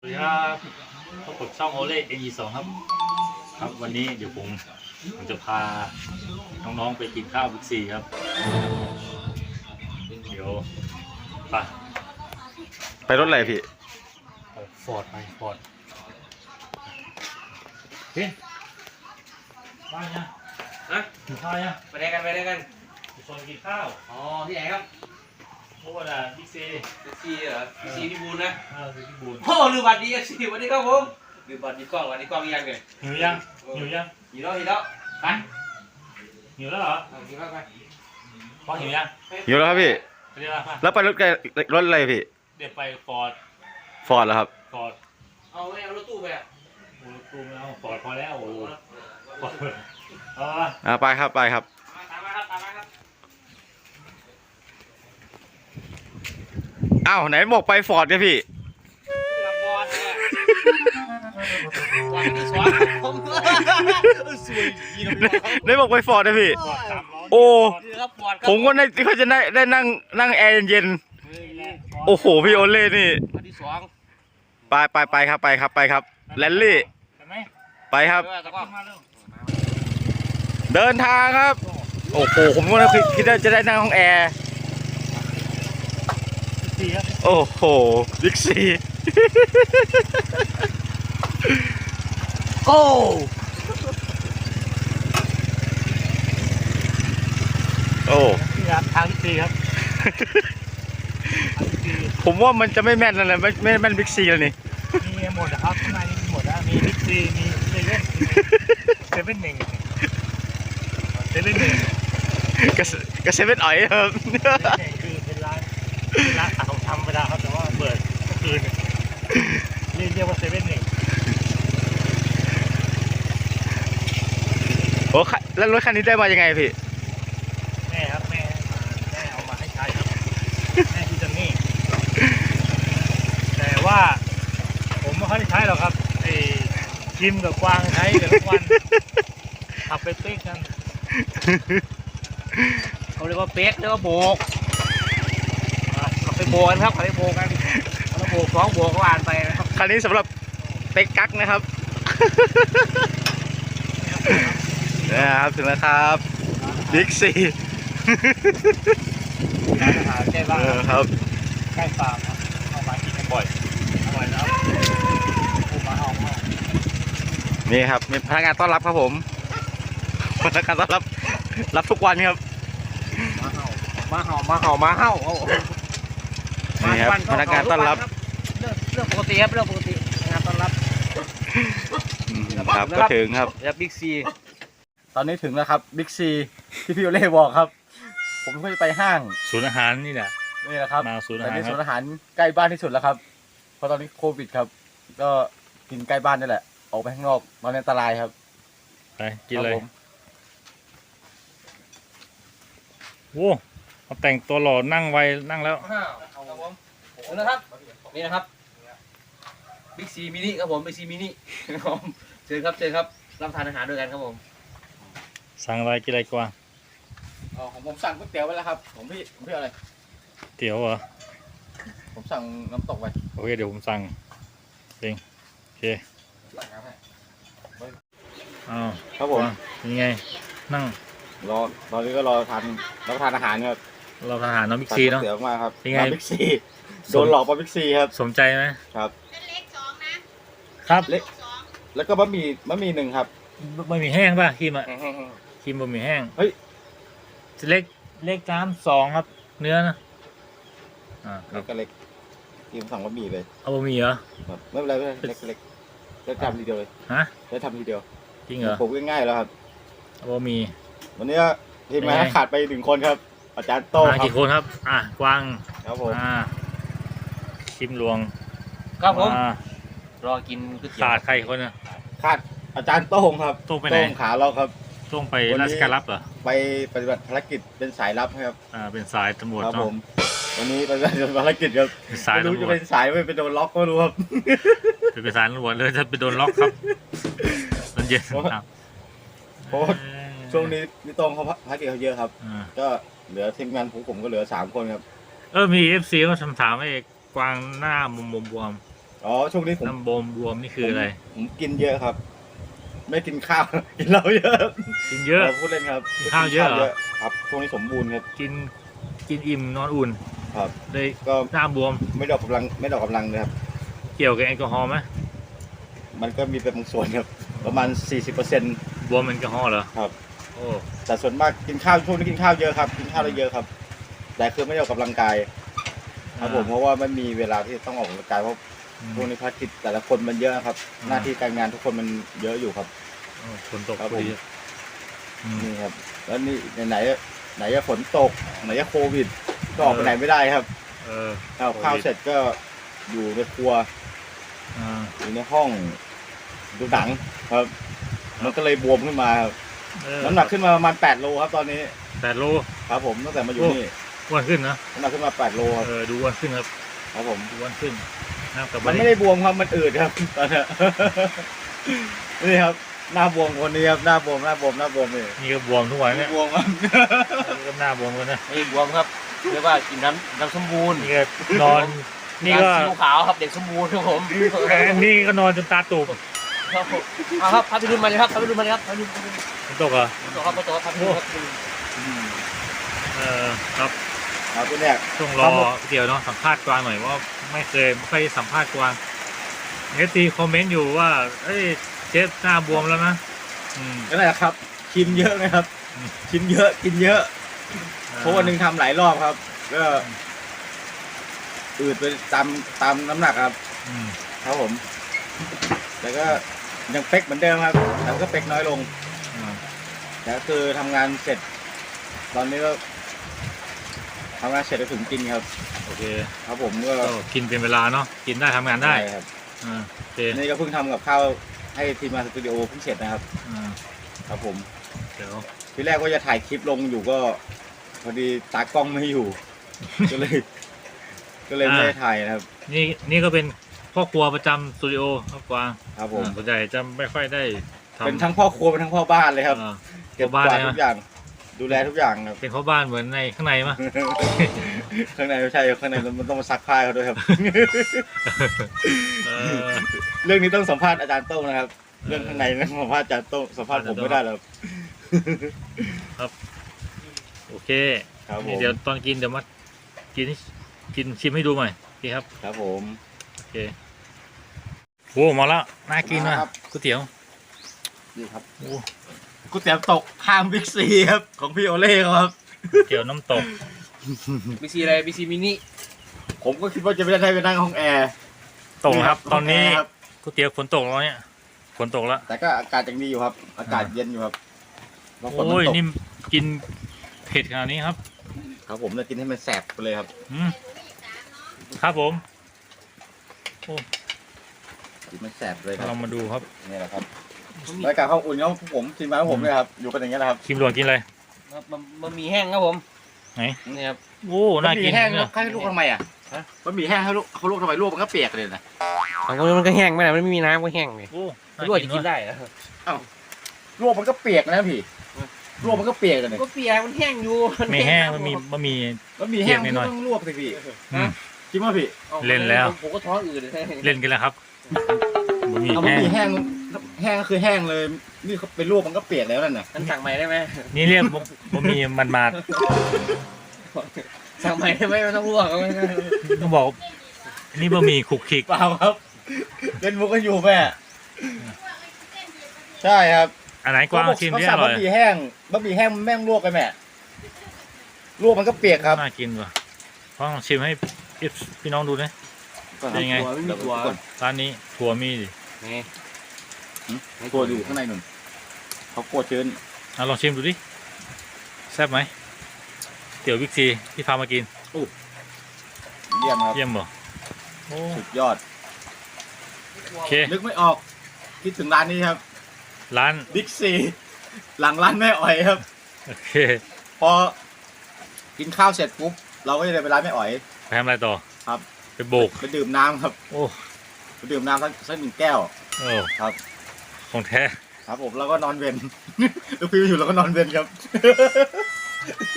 สวัสดีครับพบกับช่องโอเล่เอ็นสองครับ ครับวันนี้เดี๋ยวผมผมจะพาน้องๆไปกินข้าวบิ๊กซีครับ เดี๋ยวไปไปรถอะไรพี่ฟอร์ดไปฟอร์ดเฮ้ยบ้านยังฮะกินข้าวยังไปไหนกันไปไหนกันทุกคนกินข้าว อ๋อที่ไหนครับ เพราะว่าน่ะบิ๊กซีเซ็กซี่เหรอเซ็กซี่พี่บูลนะข้าวที่พี่บูนโอ้ลืมบัตรดีเอฟซีวันนี้ครับผมลืมบัตรดีกล้องวันนี้กล้องยังไงหิวยังหิวยังหิวแล้วหิวแล้วไปหิวแล้วเหรอเอาหิวแล้วไปพอหิวยังอยู่แล้วครับพี่ไปเรียกอะไรแล้วไปรถไกรถอะไรพี่เดี๋ยวไปฟอร์ดฟอร์ดเหรอครับฟอร์ดเอาไม่เอารถตู้ไปอะโอ้ตูมแล้วฟอร์ดพอแล้วโอ้โหฟอร์ดเอาละอ่าไปครับไปครับ ตามมาครับตามมาครับ อ้าวไหนบอกไปฟอร์ดเนี่ยพี่ลำบอลเนี่ยวันที่สองผมสวยยีนไหนบอกไปฟอร์ดนะพี่ฟอร์ดสามล้อโอ้นี่ครับบอลครับผมก็ได้เขาจะได้ได้นั่งนั่งแอร์เย็นๆโอ้โหพี่โอเล่นี่ วันที่สองไปไปไปครับไปครับไปครับแลนลี่เห็นไหมไปครับ เออตะกร้อมาเร็วเดินทางครับ โอ้โหผมก็คิดคิดว่าจะได้นั่งห้องแอร์ สี่ครับโอ้โหบิ๊กซีโอ้โอ้นี่ครับทางที่สี่ครับทางที่สี่ผมว่ามันจะไม่แม่นแล้วนะไม่ไม่แม่นบิ๊กซีแล้วนี่มีหมดนะครับข้างในนี่มีหมดนะมีบิ๊กซีมีเซเว่นเซเว่นหนึ่งเซเว่นหนึ่งกระเซกระเซเว่นอ๋อยครับ ร้านเป็นร้านขายของชำธรรมดาครับแต่ว่าเปิดเมื่อคืนเรียกเรียกว่าเซเว่นหนึ่งโอ้คันแล้วรถคันนี้ได้มายังไงพี่ แม่ครับแม่แม่เอามาให้ใช้ครับแม่ที่จันนี่ แต่ว่าผมไม่ค่อยได้ใช้หรอกครับไอ้คิมกับกวางใช้แต่ทุกวันขับไปเป๊กกันเขาเรียกว่าเป๊กเรียกว่าโบกเขา ไปโบกกันครับเขาไปโบกกันแล้วโบกสองโบกเขาอ่านไปนะครับคันนี้สำหรับเต็กกักนะครับนะครับถึงแล้วครับบิ๊กซีร้านอาหารใกล้บ้านเออครับใกล้ฟาร์มครับเอามากินกันบ่อยอร่อยนะครับปูมาเอาเอานี่ครับมีพนักงานต้อนรับครับผมพนักงานต้อนรับ รับทุกวันครับมาเห่ามาเห่ามาเห่าเอา นี่ครับพนักงานต้อนรับ เรื่องเรื่องปกติครับเรื่องปกติพนักงานต้อนรับอืมครับก็ถึงครับแล้วบิ๊กซีตอนนี้ถึงแล้วครับบิ๊กซีที่พี่โอเล่บอกครับ ผมเพิ่งจะไปห้างศูนย์อาหารนี่แหละ นี่แหละครับมาศูนย์อาแต่หารนี่คศูรับนย์อาหารใกล้บ้านที่สุดแล้วครับ เพราะตอนนี้โควิดครับ ก็กินใกล้บ้านนี่แหละ ออกไปข้างนอกมันอันตรายครับไปกินเลยครับผมโอ้เขาแต่งตัวหล่อนั่งไวนั่งแล้ว อ้าวครับผมนี่นะครับนี่นะครับบิ๊กซีมินิครับผมบิ๊กซีมินิครับผมเชิญครับเชิญครับรับทานอาหารด้วยกันครับผมสั่งอะไรกินอะไรกว่าอ๋อของผมสั่งก๋วยเตี๋ยวไปแล้วครับผมพี่ผมพี่เอาอะไร เตี๋ยวเหรอผมสั่งน้ำตกไปโอเคเดี๋ยวผมสั่งเองโอเคสั่งน้ำให้อ้าวครับผมยังไง นั่งรอตอนนี้ก็รอทานรับประทานอาหารครับ เราทหารน้องบิ๊กซีเนาะสั่งก๋วยเตี๋ยวมาครับยังไง มาบิ๊กซีโดนหลอกมาบิ๊กซีครับสมใจไหมครับเส้นเล็กสองนะครับเล็ก สองแล้วก็บะหมี่บะหมี่หนึ่งครับบะหมี่แห้งป่ะครีมอะครีมบะหมี่แห้งเฮ้ยเล็กเล็กน้ำสองครับ เนื้อนะอ่าครัแล้บวก็เล็กกินสั่งบะหมี่เลยเอาบะหมี่เหรอครับไม่เป็นไรไม่เป็นไรเล็กเล็กจะทำทีเดียวเลยฮะจะทำทีเดียวจริงเหรอผมง่ายๆแล้วครับ เอาบะหมี่วันนี้ก็ทีมงานเป็นไงขาดไปหนึ่งคนครับ อาจารย์โต้งมาครับกี่คนครับ อะกวางครับผมอ่าชิมหลวงครับผม อ่ารอกินก๋วยเตี๋ยวขาดใครอีกคนนะขาดอาจารย์โต้งครับโต้งไปไหนงขาเราครับ ต้องไปวันนี้ ราชการรับเหรอไปปฏิบัติภารกิจเป็นสายลับครับอ่าเป็นสายตำรวจครับผเนาะมวันนี้ปฏิบัติภารกิจครับเป็นสายไม่รู้ตำรจะวจเป็นสายไม่เป็นโดนล็อกก็ไม่รู้ครับเป็นสายตำรวจเลยจะไปโดนล็อกครับตอนเย็นครับเพราะว่าช่วงนี้พี่โต้งเขาภารกิจเขาเยอะครับ อ่าก็ เหลือทีมงานผมผมก็เหลือสามคนครับ เออมีเอฟซีก็ถามถามไอ้กวางหน้ามุมบวมอ๋อช่วงนี้ผมน้ำบวมบวมนี่คืออะไร ผมกินเยอะครับ ไม่กินข้าว กินเหล้าเยอะกินเยอะ พูดเล่นครับกินข้าวเยอะเหรอ ครับช่วงนี้สมบูรณ์ครับ กินกินอิ่มนอนอุ่น ครับเลยก็หน้าบวม ไม่ได้ออกกำลังไม่ได้ออกกำลังเลยครับ เกี่ยวกับแอลกอฮอล์ไหมมันก็มีเป็นบางส่วนครับ ประมาณ40%บวมแอลกอฮอล์เหรอครับ โอ้แต่ส่วนมากกินข้าวช่วงนี้กินข้าวเยอะครับ กินข้าวได้เยอะครับ แต่คือไม่ได้ออกกำลังกายครับผมเพราะว่าไม่มีเวลาที่ต้องออกกำลังกายเพราะอืม ช่วงนี้ภารกิจแต่ละคนมันเยอะครับ อืม หน้าที่การงานทุกคนมันเยอะอยู่ครับโอ้ฝนตกครับพอดีผมอืม นี่ครับ แล้วนี่ไหนๆไหนจะฝนตกไหนจะโควิดก็ออกไปไหนไม่ได้ครับเออข้าวโควิดข้าวเสร็จก็อยู่ในครัวอ่าอยู่ในห้องดูหนังครับ มันก็เลยบวมขึ้นมาครับเออ น้ำหนักขึ้นมาประมาณ8โลครับตอนนี้แปดโลครับผมตั้งแต่มาอยู่โอ้นี่อ้วนขึ้นนะน้ำหนักขึ้นมา8โลครับเออดูอ้วนขึ้นครับครับผมดูอ้วนขึ้นน้ำกลับมันบ้านไม่ได้บวมครับมันอืดครับตอนนี้นี่ครับหน้าบวมคนนี้ครับหน้าบวมหน้าบวมหน้าบวมนี่นี่ก็บวมทุกวันเนี่ยบวมครับ นี่ก็หน้าบวมกันนะนี่บวมครับเรียกว่ากินน้ำน้ำสมบูรณ์นี่ก็นอน นี่ก็ผิวขาวครับเด็กสมบูรณ์ครับผมแอนนี่ก็นอนจนตาตูบ ครับผมเอาครับพาไปดูมาเลยครับพาไปดูมาเลยครับพาไปดูมาเลยฝนตกเหรอต่อครับต่อครับพาไปดูครับเออครับครับตัวเนี้ยช่วงรอเดี๋ยวเนาะสัมภาษณ์กวางหน่อยว่าไม่เคยไม่ค่อยสัมภาษณ์กวางเอฟซีคอมเมนต์อยู่ว่า เอ้ยเชฟหน้าบวมแล้วนะอืมนั่นแหละครับชิมเยอะไงครับอืมชิมเยอะกินเยอะเพราะวันหนึ่งทำหลายรอบครับ ก็อืดไปตามตามน้ำหนักครับ อืมครับผม แต่ก็ยังเป๊กเหมือนเดิมครับ แต่ก็เป๊กน้อยลงอืมแต่ก็คือทำงานเสร็จ ตอนนี้ก็ทำงานเสร็จแล้วถึงกินครับ โอเคครับผมก็ก็กินเป็นเวลาเนาะกินได้ทำงานได้ใช่ครับอ่าโอเคนี่ก็เพิ่งทำกับข้าวให้ทีมงานสตูดิโอเพิ่งเสร็จนะครับ อ่าครับผมเดี๋ยวทีแรกว่าจะถ่ายคลิปลงอยู่ก็ พอดีตากล้องไม่อยู่ ก็เลย ก็เลยไม่ได้ถ่ายนะครับ นี่นี่ก็เป็น พ่อครัวประจำสตูดิโอครับกวางครับผมอ่าส่วนใหญ่จะไม่ค่อยได้ทำเป็นทั้งพ่อครัวเป็นทั้งพ่อบ้านเลยครับ อ่า เก็บพ่อกบ้านวาดเลยทุนะกอย่าง ดูแลทุกอย่างครับ เป็นพ่อบ้านเหมือนในข้างในมะข้างในไม่ใช่ข้างในมันต้องมาซักผ้าเขาด้วยครับ เออ เรื่องนี้ต้องสัมภาษณ์อาจารย์โต้งนะครับ เรื่องข้างในเรื่องสัมภาษณ์อาจารย์โต้งสัมภาษณ์ผมไม่ได้หรอก โอเคครับผนี่มเดี๋ยวตอนกินเดี๋ยวมากินให้กินชิมให้ดูหน่อยโอเคครับ ครับผม โอเค โอ้มาแล้วน่ากินมานะครับ ก๋วยเตี๋ยวนี่ครับโอ้ก๋วยเตี๋ยวตกข้างบิ๊กซีครับ ของพี่โอเล่เขาครับก๋วยเตี๋ยวน้ำตกบีซีอะไรบีซีมินิผมก็คิดว่าจะไม่ได้ไปนั่งห้องแอร์ตกครับ ตอนนี้ห้งแร์ครับก๋วยเตี๋ยวฝนตกแล้วเนี่ยฝนตกแล้ว แต่ก็อากาศยังดีอยู่ครับ อากาศเย็นอยู่ครับเพราะฝนมันโอ้ยตกนี่กินเผ็ดขนาดนี้ครับครับผมจะกินให้มันแสบไปเลยครับอืมครับผม กินมันแสบเลยครับเรามาดูครับนี่แหละครับรายการข้าวอุ่นของผมทีมงานของผมเนี่ยครับอยู่กันอย่างเงี้ยนะครับชิมด่วนกินอะไรมันมันมีแห้งครับผมไหนนี่ครับโอ้น่ากินบะหมี่แห้งเนี่ยเขาให้ลูกทำไมอะบะหมี่แห้งให้ลูกเขาลูกทำไมลูกมันก็เปียกเลยนะของพวกนี้มันก็แห้งไม่ได้มันไม่มีน้ำก็แห้งเลยโอ้น่าลวกกิจะนกินเนอะได้เหรอลูกมันก็เปียกนะพี่ลูกมันก็เปียกเลยก็เปียกมันแห้งอยู่ไม่แห้งมันมีบะหมี่บะหมี่แห้งเปียกหน่อยๆต้องลวกสิพี่อืมจริงป่ะพี่เล่นแล้วผมก็ท้องอืดเลยเล่นกันแล้วครับ บะหมี่เอาบะแห้หงมี่แห้งแห้งก็คือแห้งเลย นี่เขาเป็นลวกมันก็เปียกแล้วนั่นน่ะมันสั่งใหม่ได้ไหมนี่เรียกบะบะหมี่มันมาดสั่งใหม่ได้ไหมมันต้องลวกเอาไว้นะต้องบอก นี่บะหมี่ขลุกขลิกเปล่าครับ เล่นมุกกันอยู่แม่ใช่ครับอันไหนกว้างเขาบอกชิมเขาที่สั่องร่อยบะหมี่แห้งบะหมี่แห้งมันแม่งลวกกันแม่ลวกมันก็เปียกครับ น่ากินว่ะลองชิมให้พี่น้องดูนะ เป็นยังไงไม่มีตัวร้านนี้ถั่วมีดินี่ตัวอยู่ข้างในนุ่นเขาโคตรชื้นเอาลองชิมดูดิแซ่บไหมเตี๋ยวบิ๊กซีที่พามากินเยี่ยมครับเยี่ยมบ่โอ้สุดยอดโอเคนึกไม่ออก คิดถึงร้านนี้ครับ ร้านบิ๊กซีหลังร้านแม่อ๋อยครับโอเคพอกินข้าวเสร็จปุ๊บเราก็จะเดินไปร้านแม่อ๋อยไปทำอะไรต่อครับ ไปโบก ไปดื่มน้ำครับโอ้ไปดื่มน้ำสักสักหนึ่งแก้วโอ้ครับ ของแท้ ครับผมแล้วก็นอนเวนลูกพี่อยู่แล้วก็นอนเวนครับ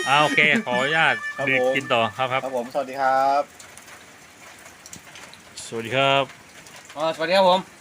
อ่าโอเค ขออนุญาตครับดื่มผม กินต่อครับครับ ครับผมสวัสดีครับ สวัสดีครับ อ๋อสวัสดีครับผมอืมอร่อยเค็ม